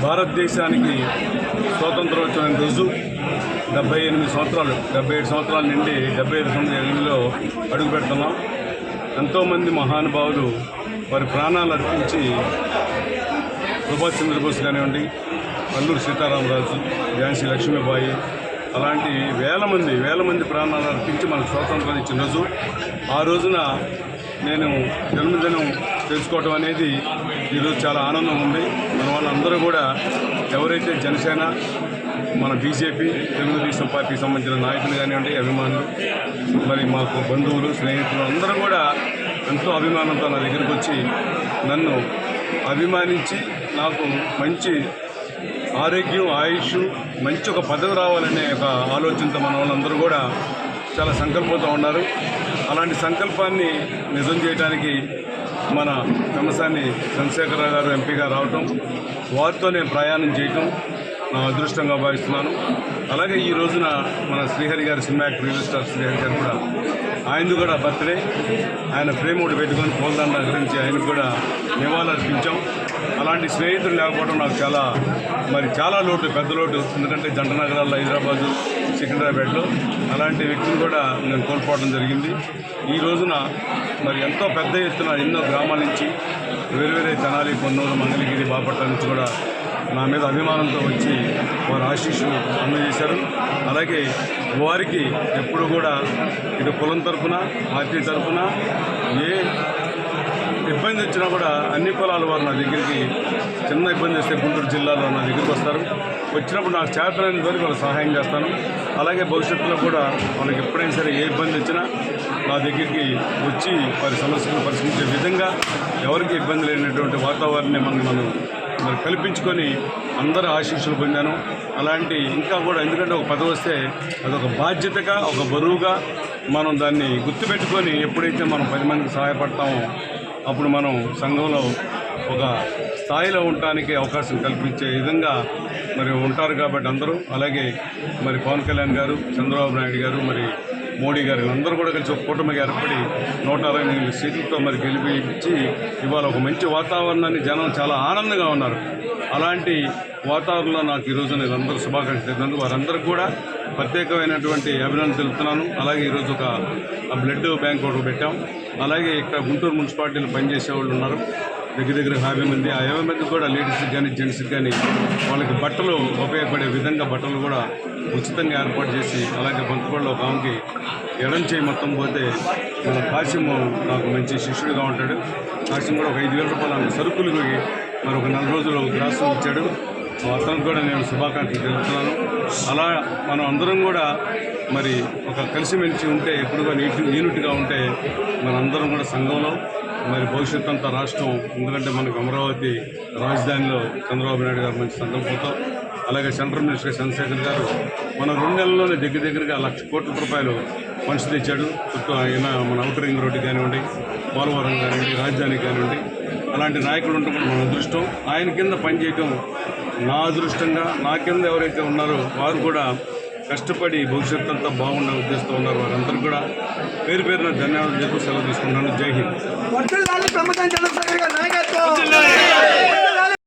భారతదేశానికి స్వాతంత్రోత్సవం రోజు డెబ్బై ఎనిమిది సంవత్సరాలు డెబ్బై ఏడు సంవత్సరాల నుండి డెబ్బై ఐదు సంవత్సరాల ఎనిమిదిలో అడుగు పెడుతున్నాం ఎంతోమంది మహానుభావులు వారి ప్రాణాలు అర్పించి సుభాష్ చంద్రబోస్ కానివ్వండి అల్లూరు సీతారామరాజు ఝాన్సీ లక్ష్మీబాయి అలాంటి వేల మంది వేల మంది ప్రాణాలు అర్పించి మనకు స్వాతంత్రం ఇచ్చిన రోజు. ఆ రోజున నేను జన్మదినం తెలుసుకోవడం అనేది ఈరోజు చాలా ఆనందం ఉంది. మన వాళ్ళందరూ కూడా ఎవరైతే జనసేన మన బీజేపీ తెలుగుదేశం పార్టీకి సంబంధించిన నాయకులు కానివ్వండి అభిమానులు మరి మాకు బంధువులు స్నేహితులు అందరూ కూడా ఎంతో అభిమానంతో నా దగ్గరికి వచ్చి నన్ను అభిమానించి నాకు మంచి ఆరోగ్యం ఆయుష్ మంచి ఒక పదవి రావాలనే ఒక ఆలోచనతో మన వాళ్ళందరూ కూడా చాలా సంకల్పంతో ఉన్నారు. అలాంటి సంకల్పాన్ని నిజం చేయడానికి మన పెమ్మసాని చంద్రశేఖరరావు గారు ఎంపీగా రావటం వారితో నేను ప్రయాణం చేయటం నా అదృష్టంగా భావిస్తున్నాను. అలాగే ఈ రోజున మన శ్రీహరి గారి cinema actor real star Srihari garu కూడా ఆయనది కూడా బర్త్డే. ఆయన ఫ్రేమ్ ఒకటి పెట్టుకొని పోల్దండ గురించి ఆయనకు కూడా నివాళులు అర్పించాం అలాంటి స్నేహితులు లేకపోవడం నాకు చాలా మరి చాలా లోటు పెద్ద లోటు. ఎందుకంటే జంట నగరాల్లో హైదరాబాదు సికింద్రాబాద్లో అలాంటి వ్యక్తులు కూడా నేను కోల్పోవడం జరిగింది. ఈ రోజున మరి ఎంతో పెద్ద ఎత్తున ఎన్నో గ్రామాల నుంచి వేరు వేరే తెనాలి కొన్నూరు మంగళగిరి బాపట్ల నుంచి కూడా నా మీద అభిమానంతో వచ్చి వారు ఆశీస్సులు అందజేశారు. అలాగే వారికి ఎప్పుడు కూడా ఇటు కులం తరఫున పార్టీ తరఫున ఏ ఇబ్బంది వచ్చినా కూడా అన్ని కులాల వారు నా దగ్గరికి చిన్న ఇబ్బంది వస్తే గుంటూరు జిల్లాలో నా దగ్గరికి వస్తారు. వచ్చినప్పుడు నాకు చేతనైన వరకు వాళ్ళకి సహాయం చేస్తాను. అలాగే భవిష్యత్తులో కూడా వాళ్ళకి ఎప్పుడైనా సరే ఏ ఇబ్బంది వచ్చినా నా దగ్గరికి వచ్చి వారి సమస్యలను పరిశీలించే విధంగా ఎవరికి ఇబ్బంది లేనటువంటి వాతావరణాన్ని మనం మనం మరి కల్పించుకొని అందరూ ఆశీస్సులు పొందాను. అలాంటి ఇంకా కూడా ఎందుకంటే ఒక పదవి వస్తే అదొక బాధ్యతగా ఒక బరువుగా మనం దాన్ని గుర్తుపెట్టుకొని ఎప్పుడైతే మనం పది మందికి సహాయపడతామో అప్పుడు మనం సంఘంలో ఒక స్థాయిలో ఉండటానికి అవకాశం కల్పించే విధంగా మరి ఉంటారు కాబట్టి అందరూ. అలాగే మరి పవన్ కళ్యాణ్ గారు చంద్రబాబు నాయుడు గారు మరి మోడీ గారు అందరూ కూడా కలిసి ఒక కూటమికి ఏర్పడి నూట అరవై ఎనిమిది సీట్లతో మరి గెలిపించి ఇవాళ ఒక మంచి వాతావరణాన్ని జనం చాలా ఆనందంగా ఉన్నారు. అలాంటి వాతావరణంలో నాకు ఈరోజు నేను అందరూ శుభాకాంక్షలు తెలిపినందుకు వారందరికీ కూడా ప్రత్యేకమైనటువంటి అభినందనలు తెలుపుతున్నాను. అలాగే ఈరోజు ఒక బ్లడ్ బ్యాంక్ ఒకటి పెట్టాం. అలాగే ఇక్కడ గుంటూరు మున్సిపాలిటీలో పనిచేసే వాళ్ళు ఉన్నారు. దగ్గర దగ్గర యాభై మంది. ఆ యాభై మంది కూడా లేడీస్కి కానీ జెంట్స్కి కానీ వాళ్ళకి బట్టలు ఉపయోగపడే విధంగా బట్టలు కూడా ఉచితంగా ఏర్పాటు చేసి అలాగే బంతుపల్లిలో ఒక ఆమెకి ఎడం చేయి మొత్తం పోతే మన కాసిము నాకు మంచి శిష్యుడిగా ఉంటాడు. కాసిం కూడా ఒక ఐదు వేల రూపాయలు సరుకులు మరి ఒక నెల రోజులు గ్రాసం ఇచ్చాడు. అతనికి కూడా నేను శుభాకాంక్షలు తెలుపుతున్నాను. అలా మనం అందరం కూడా మరి ఒక కలిసిమెలిసి ఉంటే ఎప్పుడుగా నీటి యూనిట్గా ఉంటే మనందరం కూడా సంఘంలో మరి భవిష్యత్తు అంతా రాష్ట్రం ఎందుకంటే మనకు అమరావతి రాజధానిలో చంద్రబాబు నాయుడు గారు మంచి సంకల్పంతో అలాగే సెంట్రల్ మినిస్టర్ చంద్రశేఖర్ గారు మన రెండు నెలల్లోనే దగ్గర దగ్గరగా లక్ష కోట్ల రూపాయలు ఫండ్స్ తెచ్చాడు. చుట్టూ ఆయన మన అవుటర్ రింగ్ రోడ్డు కానివ్వండి పోలవరం కానివ్వండి రాజధాని కానివ్వండి అలాంటి నాయకులు ఉండటం మన అదృష్టం. ఆయన కింద పనిచేయటం నా అదృష్టంగా నా కింద ఎవరైతే ఉన్నారో వారు కూడా కష్టపడి భవిష్యత్తు అంతా బాగుండే ఉద్దేశంతో ఉన్నారు వారందరూ కూడా. పేరు పేరున ధన్యవాదాలు చెప్పి సెలవు తీసుకుంటున్నాను. జై హింద్.